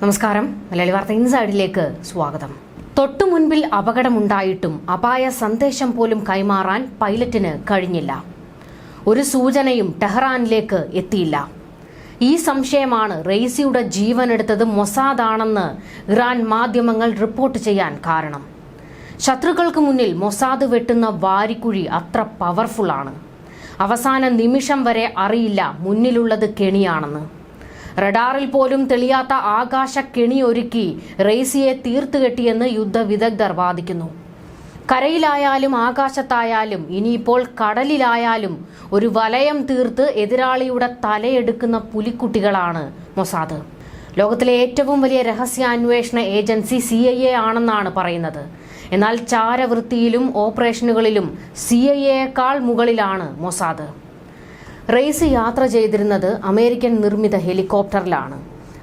നമസ്കാരം. മലയാളി വാർത്ത ഇൻസൈഡിലേക്ക് സ്വാഗതം. തൊട്ടു മുൻപിൽ അപകടമുണ്ടായിട്ടും അപായ സന്ദേശം പോലും കൈമാറാൻ പൈലറ്റിന് കഴിഞ്ഞില്ല. ഒരു സൂചനയും ടെഹ്റാനിലേക്ക് എത്തിയില്ല. ഈ സംശയമാണ് റെയ്സിയുടെ ജീവനെടുത്തത് മൊസാദാണെന്ന് ഇറാൻ മാധ്യമങ്ങൾ റിപ്പോർട്ട് ചെയ്യാൻ കാരണം. ശത്രുക്കൾക്ക് മുന്നിൽ മൊസാദ് വെട്ടുന്ന വാരിക്കുഴി അത്ര പവർഫുള്ളാണ് അവസാന നിമിഷം വരെ അറിയില്ല മുന്നിലുള്ളത് കെണിയാണെന്ന്. റഡാറിൽ പോലും തെളിയാത്ത ആകാശ കെണിയൊരുക്കി റെയ്സിയെ തീർത്തുകെട്ടിയെന്ന് യുദ്ധവിദഗ്ധർ വാദിക്കുന്നു. കരയിലായാലും ആകാശത്തായാലും ഇനിയിപ്പോൾ കടലിലായാലും ഒരു വലയം തീർത്ത് എതിരാളിയുടെ തലയെടുക്കുന്ന പുലിക്കുട്ടികളാണ് മൊസാദ്. ലോകത്തിലെ ഏറ്റവും വലിയ രഹസ്യാന്വേഷണ ഏജൻസി സി ഐ എ ആണെന്നാണ് പറയുന്നത്. എന്നാൽ ചാരവൃത്തിയിലും ഓപ്പറേഷനുകളിലും സി ഐ എയേക്കാൾ മുകളിലാണ് മൊസാദ്. റെയ്സ് യാത്ര ചെയ്തിരുന്നത് അമേരിക്കൻ നിർമ്മിത ഹെലികോപ്റ്ററിലാണ്.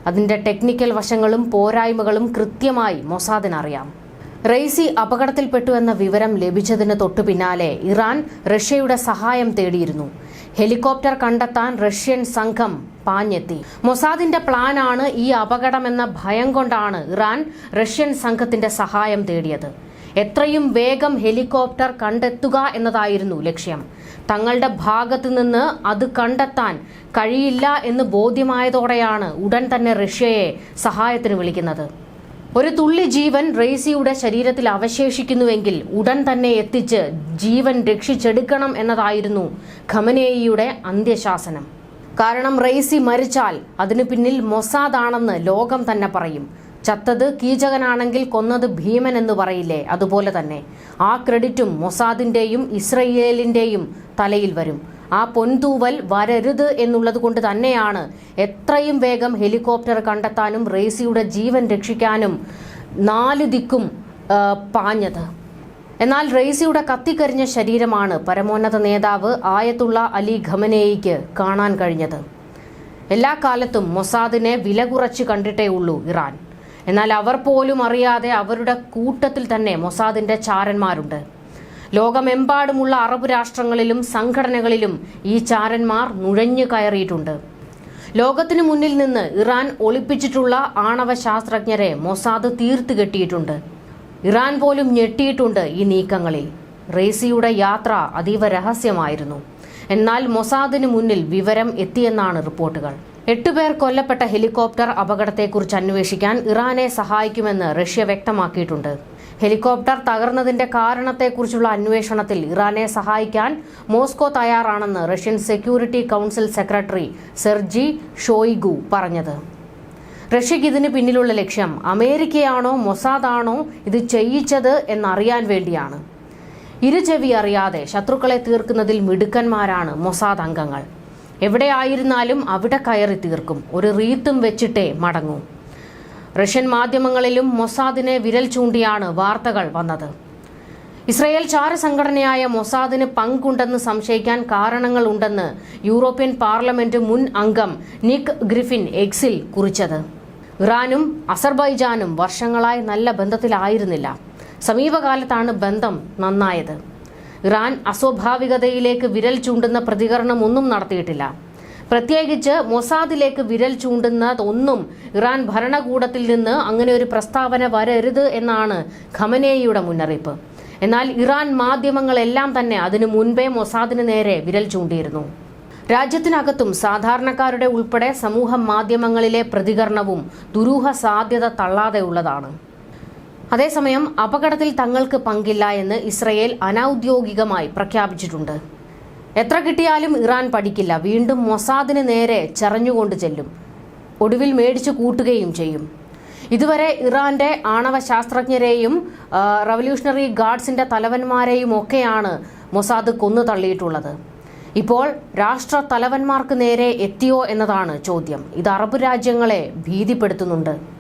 അതിന്റെ ടെക്നിക്കൽ വശങ്ങളും പോരായ്മകളും കൃത്യമായി മൊസാദിനറിയാം റെയ്സി അപകടത്തിൽപ്പെട്ടു എന്ന വിവരം ലഭിച്ചതിന് തൊട്ടു പിന്നാലെ ഇറാൻ റഷ്യയുടെ സഹായം തേടിയിരുന്നു. ഹെലികോപ്റ്റർ കണ്ടെത്താൻ റഷ്യൻ സംഘം പാഞ്ഞെത്തി. മൊസാദിന്റെ പ്ലാനാണ് ഈ അപകടമെന്ന ഭയം കൊണ്ടാണ് ഇറാൻ റഷ്യൻ സംഘത്തിന്റെ സഹായം തേടിയത്. എത്രയും വേഗം ഹെലികോപ്റ്റർ കണ്ടെത്തുക എന്നതായിരുന്നു ലക്ഷ്യം. തങ്ങളുടെ ഭാഗത്തു നിന്ന് അത് കണ്ടെത്താൻ കഴിയില്ല എന്ന് ബോധ്യമായതോടെയാണ് ഉടൻ തന്നെ റഷ്യയെ സഹായത്തിന് വിളിക്കുന്നത്. ഒരു തുള്ളി ജീവൻ റെയ്സിയുടെ ശരീരത്തിൽ അവശേഷിക്കുന്നുവെങ്കിൽ ഉടൻ തന്നെ എത്തിച്ച് ജീവൻ രക്ഷിച്ചെടുക്കണം എന്നതായിരുന്നു ഖമനേയിയുടെ അന്ത്യശാസനം. കാരണം റെയ്സി മരിച്ചാൽ അതിനു പിന്നിൽ മൊസാദാണെന്ന് ലോകം തന്നെ പറയും. ചത്തത് കീചകനാണെങ്കിൽ കൊന്നത് ഭീമൻ എന്ന് പറയില്ലേ? അതുപോലെ തന്നെ ആ ക്രെഡിറ്റും മൊസാദിന്റെയും ഇസ്രയേലിന്റെയും തലയിൽ വരും. ആ പൊൻതൂവൽ വരരുത് എന്നുള്ളത് കൊണ്ട് തന്നെയാണ് എത്രയും വേഗം ഹെലികോപ്റ്റർ കണ്ടെത്താനും റേസിയുടെ ജീവൻ രക്ഷിക്കാനും നാല് ദിക്കും പാഞ്ഞത്. എന്നാൽ റേസിയുടെ കത്തിക്കരിഞ്ഞ ശരീരമാണ് പരമോന്നത നേതാവ് ആയത്തുള്ള അലി ഖമനേയിക്ക് കാണാൻ കഴിഞ്ഞത്. എല്ലാ കാലത്തും മൊസാദിനെ വില കുറച്ച് കണ്ടിട്ടേ ഉള്ളൂ ഇറാൻ. എന്നാൽ അവർ പോലും അറിയാതെ അവരുടെ കൂട്ടത്തിൽ തന്നെ മൊസാദിന്റെ ചാരന്മാരുണ്ട്. ലോകമെമ്പാടുമുള്ള അറബ് രാഷ്ട്രങ്ങളിലും സംഘടനകളിലും ഈ ചാരന്മാർ നുഴഞ്ഞു കയറിയിട്ടുണ്ട്. ലോകത്തിനു മുന്നിൽ നിന്ന് ഇറാൻ ഒളിപ്പിച്ചിട്ടുള്ള ആണവ ശാസ്ത്രജ്ഞരെ മൊസാദ് തീർത്തു കെട്ടിയിട്ടുണ്ട്. ഇറാൻ പോലും ഞെട്ടിയിട്ടുണ്ട് ഈ നീക്കങ്ങളിൽ. റേസിയുടെ യാത്ര അതീവ രഹസ്യമായിരുന്നു. എന്നാൽ മൊസാദിന് മുന്നിൽ വിവരം എത്തിയെന്നാണ് റിപ്പോർട്ടുകൾ. എട്ടുപേർ കൊല്ലപ്പെട്ട ഹെലികോപ്റ്റർ അപകടത്തെക്കുറിച്ച് അന്വേഷിക്കാൻ ഇറാനെ സഹായിക്കുമെന്ന് റഷ്യ വ്യക്തമാക്കിയിട്ടുണ്ട്. ഹെലികോപ്റ്റർ തകർന്നതിന്റെ കാരണത്തെക്കുറിച്ചുള്ള അന്വേഷണത്തിൽ ഇറാനെ സഹായിക്കാൻ മോസ്കോ തയ്യാറാണെന്ന് Russian security council secretary Sergei Shoigu പറഞ്ഞത്. റഷ്യയ്ക്ക് ഇതിന് പിന്നിലുള്ള ലക്ഷ്യം അമേരിക്കയാണോ മൊസാദാണോ ഇത് ചെയ്യിച്ചത് എന്നറിയാൻ വേണ്ടിയാണ്. ഇരുചെവി അറിയാതെ ശത്രുക്കളെ തീർക്കുന്നതിൽ മിടുക്കന്മാരാണ് മൊസാദ് അംഗങ്ങൾ. എവിടെയായിരുന്നാലും അവിടെ കയറി തീർക്കും. ഒരു റീത്തും വെച്ചിട്ടേ മടങ്ങൂ. റഷ്യൻ മാധ്യമങ്ങളിലും മൊസാദിനെ വിരൽ ചൂണ്ടിയാണ് വാർത്തകൾ വന്നത്. ഇസ്രയേൽ ചാരസംഘടനയായ മൊസാദിന് പങ്കുണ്ടെന്ന് സംശയിക്കാൻ കാരണങ്ങളുണ്ടെന്ന് യൂറോപ്യൻ പാർലമെന്റ് മുൻ അംഗം നിക് ഗ്രിഫിൻ എക്സിൽ കുറിച്ചത്. ഇറാനും അസർബൈജാനും വർഷങ്ങളായി നല്ല ബന്ധത്തിലായിരുന്നില്ല. സമീപകാലത്താണ് ബന്ധം നന്നായത്. ഇറാൻ അസ്വാഭാവികതയിലേക്ക് വിരൽ ചൂണ്ടുന്ന പ്രതികരണം ഒന്നും നടത്തിയിട്ടില്ല. പ്രത്യേകിച്ച് മൊസാദിലേക്ക് വിരൽ ചൂണ്ടുന്നതൊന്നും ഇറാൻ ഭരണകൂടത്തിൽ നിന്ന് അങ്ങനെ ഒരു പ്രസ്താവന വരരുത് എന്നാണ് ഖമനേയിയുടെ മുന്നറിയിപ്പ്. എന്നാൽ ഇറാൻ മാധ്യമങ്ങളെല്ലാം തന്നെ അതിനു മുൻപേ മൊസാദിന് നേരെ വിരൽ ചൂണ്ടിയിരുന്നു. രാജ്യത്തിനകത്തും സാധാരണക്കാരുടെ ഉൾപ്പെടെ സമൂഹ മാധ്യമങ്ങളിലെ പ്രതികരണവും ദുരൂഹ സാധ്യത തള്ളാതെയുള്ളതാണ് അതേസമയം അപകടത്തിൽ തങ്ങൾക്ക് പങ്കില്ല എന്ന് ഇസ്രയേൽ അനൌദ്യോഗികമായി പ്രഖ്യാപിച്ചിട്ടുണ്ട്. എത്ര കിട്ടിയാലും ഇറാൻ പഠിക്കില്ല. വീണ്ടും മൊസാദിന് നേരെ ചെറഞ്ഞുകൊണ്ട് ചെല്ലും. ഒടുവിൽ മേടിച്ചു കൂട്ടുകയും ചെയ്യും. ഇതുവരെ ഇറാന്റെ ആണവ ശാസ്ത്രജ്ഞരെയും റവല്യൂഷണറി ഗാർഡ്സിന്റെ തലവന്മാരെയും ഒക്കെയാണ് മൊസാദ് കൊന്നു തള്ളിയിട്ടുള്ളത്. ഇപ്പോൾ രാഷ്ട്ര തലവന്മാർക്ക് നേരെ എത്തിയോ എന്നതാണ് ചോദ്യം. ഇത് അറബ് രാജ്യങ്ങളെ ഭീതിപ്പെടുത്തുന്നുണ്ട്.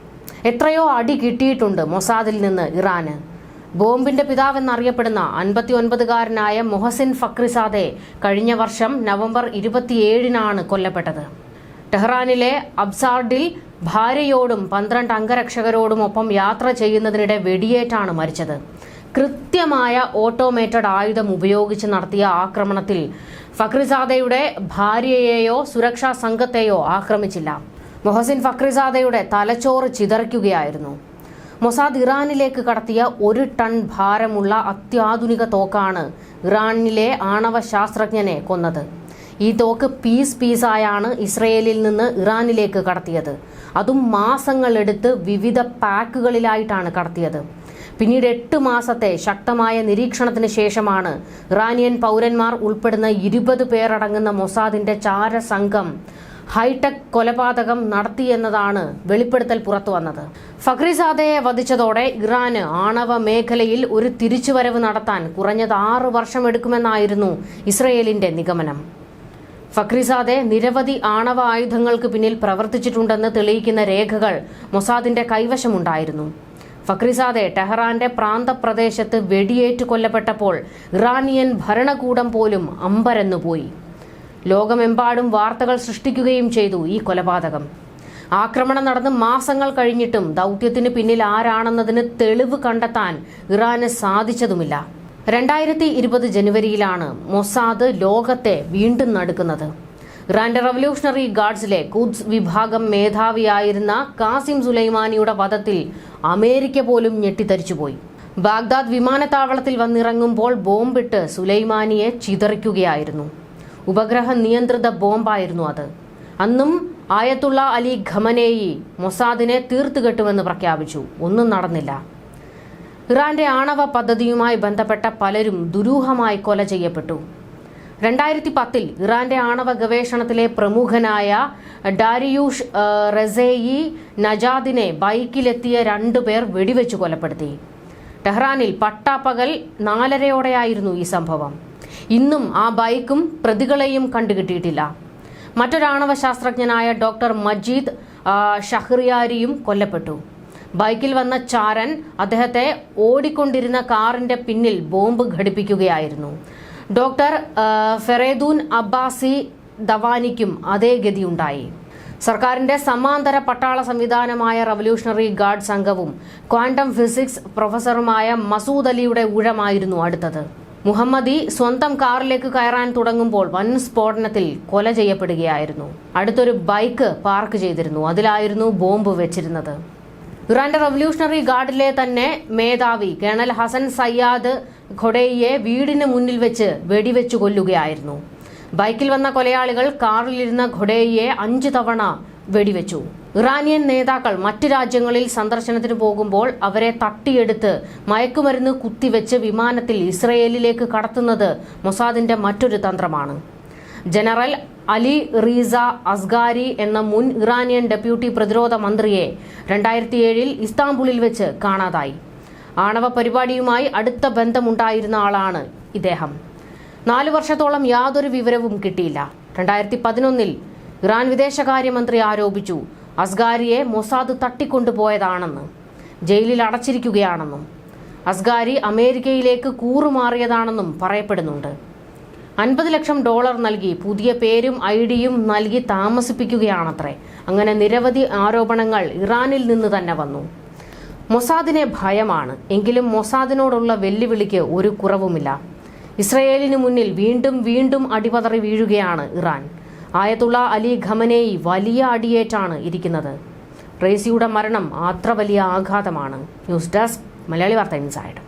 എത്രയോ അടി കിട്ടിയിട്ടുണ്ട് മൊസാദിൽ നിന്ന് ഇറാന്. ബോംബിന്റെ പിതാവെന്നറിയപ്പെടുന്ന അൻപത്തി ഒൻപതുകാരനായ മൊഹസിൻ ഫക്രിസാദെ കഴിഞ്ഞ വർഷം നവംബർ ഇരുപത്തിയേഴിനാണ് കൊല്ലപ്പെട്ടത്. ടെഹ്റാനിലെ അബ്സാർഡിൽ ഭാര്യയോടും പന്ത്രണ്ട് അംഗരക്ഷകരോടുമൊപ്പം യാത്ര ചെയ്യുന്നതിനിടെ വെടിയേറ്റാണ് മരിച്ചത്. കൃത്യമായ ഓട്ടോമേറ്റഡ് ആയുധം ഉപയോഗിച്ച് നടത്തിയ ആക്രമണത്തിൽ ഫക്രിസാദയുടെ ഭാര്യയെയോ സുരക്ഷാ സംഘത്തെയോ ആക്രമിച്ചില്ല. മൊഹസിൻ ഫക്രിസാദയുടെ തലച്ചോറ് ചിതറിക്കുകയായിരുന്നു. മൊസാദ് ഇറാനിലേക്ക് കടത്തിയ ഒരു ടൺ ഭാരമുള്ള അത്യാധുനിക തോക്കാണ് ഇറാനിലെ ആണവ ശാസ്ത്രജ്ഞനെ കൊന്നത്. ഈ തോക്ക് പീസ് പീസായാണ് ഇസ്രയേലിൽ നിന്ന് ഇറാനിലേക്ക് കടത്തിയത്. അതും മാസങ്ങളെടുത്ത് വിവിധ പാക്കുകളിലായിട്ടാണ് കടത്തിയത്. പിന്നീട് എട്ട് മാസത്തെ ശക്തമായ നിരീക്ഷണത്തിന് ശേഷമാണ് ഇറാനിയൻ പൗരന്മാർ ഉൾപ്പെടുന്ന ഇരുപത് പേരടങ്ങുന്ന മൊസാദിന്റെ ചാരസംഘം ഹൈടെക് കൊലപാതകം നടത്തിയെന്നതാണ് വെളിപ്പെടുത്തൽ പുറത്തു വന്നത്. വധിച്ചതോടെ ഇറാന് ആണവ മേഖലയിൽ ഒരു തിരിച്ചുവരവ് നടത്താൻ കുറഞ്ഞത് ആറ് വർഷമെടുക്കുമെന്നായിരുന്നു ഇസ്രയേലിന്റെ നിഗമനം. ഫക്രിസാദെ നിരവധി ആണവ ആയുധങ്ങൾക്ക് പിന്നിൽ പ്രവർത്തിച്ചിട്ടുണ്ടെന്ന് തെളിയിക്കുന്ന രേഖകൾ മൊസാദിന്റെ കൈവശമുണ്ടായിരുന്നു. ഫക്രിസാദെ ടെഹ്റാന്റെ പ്രാന്തപ്രദേശത്ത് വെടിയേറ്റ് കൊല്ലപ്പെട്ടപ്പോൾ ഇറാനിയൻ ഭരണകൂടം പോലും അമ്പരന്നുപോയി. ലോകമെമ്പാടും വാർത്തകൾ സൃഷ്ടിക്കുകയും ചെയ്തു ഈ കൊലപാതകം. ആക്രമണം നടന്ന് മാസങ്ങൾ കഴിഞ്ഞിട്ടും ദൗത്യത്തിന് പിന്നിൽ ആരാണെന്നതിന് തെളിവ് കണ്ടെത്താൻ ഇറാന് സാധിച്ചതുമില്ല. രണ്ടായിരത്തി ഇരുപത് ജനുവരിയിലാണ് മൊസാദ് ലോകത്തെ വീണ്ടും നടുക്കുന്നത്. ഇറാന്റെ റവല്യൂഷണറി ഗാർഡ്സിലെ കുദ്സ് വിഭാഗം മേധാവിയായിരുന്ന കാസിം സുലൈമാനിയുടെ വധത്തിൽ അമേരിക്ക പോലും ഞെട്ടിത്തരിച്ചുപോയി. ബാഗ്ദാദ് വിമാനത്താവളത്തിൽ വന്നിറങ്ങുമ്പോൾ ബോംബിട്ട് സുലൈമാനിയെ ചിതറിക്കുകയായിരുന്നു. ഉപഗ്രഹ നിയന്ത്രിത ബോംബായിരുന്നു അത്. അന്നും ആയത്തുള്ള അലി ഖമനേയി മൊസാദിനെ തീർത്തുകെട്ടുമെന്ന് പ്രഖ്യാപിച്ചു. ഒന്നും നടന്നില്ല. ഇറാന്റെ ആണവ പദ്ധതിയുമായി ബന്ധപ്പെട്ട പലരും ദുരൂഹമായി കൊല ചെയ്യപ്പെട്ടു. രണ്ടായിരത്തി പത്തിൽ ഇറാന്റെ ആണവ ഗവേഷണത്തിലെ പ്രമുഖനായ ഡാരിയൂഷ് റസേയി നജാദിനെ ബൈക്കിലെത്തിയ രണ്ടുപേർ വെടിവെച്ചു കൊലപ്പെടുത്തി. ടെഹ്റാനിൽ പട്ടാപ്പകൽ നാലരയോടെയായിരുന്നു ഈ സംഭവം. ഇന്നും ആ ബൈക്കും പ്രതികളെയും കണ്ടുകിട്ടിയിട്ടില്ല. മറ്റൊരാണവ ശാസ്ത്രജ്ഞനായ ഡോക്ടർ മജീദ് ഷഹ്രിയാരിയും കൊല്ലപ്പെട്ടു. ബൈക്കിൽ വന്ന ചാരൻ അദ്ദേഹത്തെ ഓടിക്കൊണ്ടിരുന്ന കാറിന്റെ പിന്നിൽ ബോംബ് ഘടിപ്പിക്കുകയായിരുന്നു. ഡോക്ടർ ഫെറേദൂൻ അബ്ബാസി ദവാനിക്കും അതേ ഗതിയുണ്ടായി. സർക്കാരിന്റെ സമാന്തര പട്ടാള സംവിധാനമായ റവല്യൂഷണറി ഗാർഡ് സംഘവും ക്വാണ്ടം ഫിസിക്സ് പ്രൊഫസറുമായ മസൂദ് അലിയുടെ ഊഴമായിരുന്നു അടുത്തത്. മുഹമ്മദി സ്വന്തം കാറിലേക്ക് കയറാൻ തുടങ്ങുമ്പോൾ വൻ സ്ഫോടനത്തിൽ കൊല ചെയ്യപ്പെടുകയായിരുന്നു. അടുത്തൊരു ബൈക്ക് പാർക്ക് ചെയ്തിരുന്നു. അതിലായിരുന്നു ബോംബ് വെച്ചിരുന്നത്. ഇറാന്റെ റവല്യൂഷണറി ഗാർഡിലെ തന്നെ മേധാവി കേണൽ ഹസൻ സയ്യാദ് ഖൊഡേയെ വീടിന് മുന്നിൽ വെച്ച് വെടിവെച്ചു കൊല്ലുകയായിരുന്നു. ബൈക്കിൽ വന്ന കൊലയാളികൾ കാറിലിരുന്ന ഖൊഡേയെ അഞ്ചു തവണ വെടിവെച്ചു. ഇറാനിയൻ നേതാക്കൾ മറ്റ് രാജ്യങ്ങളിൽ സന്ദർശനത്തിന് പോകുമ്പോൾ അവരെ തട്ടിയെടുത്ത് മയക്കുമരുന്ന് കുത്തിവെച്ച് വിമാനത്തിൽ ഇസ്രയേലിലേക്ക് കടത്തുന്നത് മൊസാദിന്റെ മറ്റൊരു തന്ത്രമാണ്. ജനറൽ അലി റീസ അസ്ഗാരി എന്ന മുൻ ഇറാനിയൻ ഡെപ്യൂട്ടി പ്രതിരോധ മന്ത്രിയെ രണ്ടായിരത്തി ഏഴിൽ ഇസ്താംബുളിൽ വെച്ച് കാണാതായി. ആണവ പരിപാടിയുമായി അടുത്ത ബന്ധമുണ്ടായിരുന്ന ആളാണ് ഇദ്ദേഹം. നാലു വർഷത്തോളം യാതൊരു വിവരവും കിട്ടിയില്ല. രണ്ടായിരത്തി പതിനൊന്നിൽ ഇറാൻ വിദേശകാര്യമന്ത്രി ആരോപിച്ചു. അസ്ഗാരിയെ മൊസാദ് തട്ടിക്കൊണ്ടുപോയതാണെന്ന് ജയിലിൽ അടച്ചിരിക്കുകയാണെന്നും. അസ്ഗാരി അമേരിക്കയിലേക്ക് കൂറുമാറിയതാണെന്നും പറയപ്പെടുന്നുണ്ട്. അൻപത് ലക്ഷം ഡോളർ നൽകി പുതിയ പേരും ഐ ഡിയും നൽകി താമസിപ്പിക്കുകയാണത്രേ. അങ്ങനെ നിരവധി ആരോപണങ്ങൾ ഇറാനിൽ നിന്ന് തന്നെ വന്നു. മൊസാദിനെ ഭയമാണ്. എങ്കിലും മൊസാദിനോടുള്ള വെല്ലുവിളിക്ക് ഒരു കുറവുമില്ല. ഇസ്രയേലിന് മുന്നിൽ വീണ്ടും വീണ്ടും അടിപതറി വീഴുകയാണ് ഇറാൻ. ആയത്തുള്ള അലി ഖമനേയി വലിയ അടിയേറ്റാണ് ഇരിക്കുന്നത്. റേസിയുടെ മരണം അത്ര വലിയ ആഘാതമാണ്. ന്യൂസ് ഡെസ്ക് മലയാളി വാർത്ത ഇൻസൈഡ്.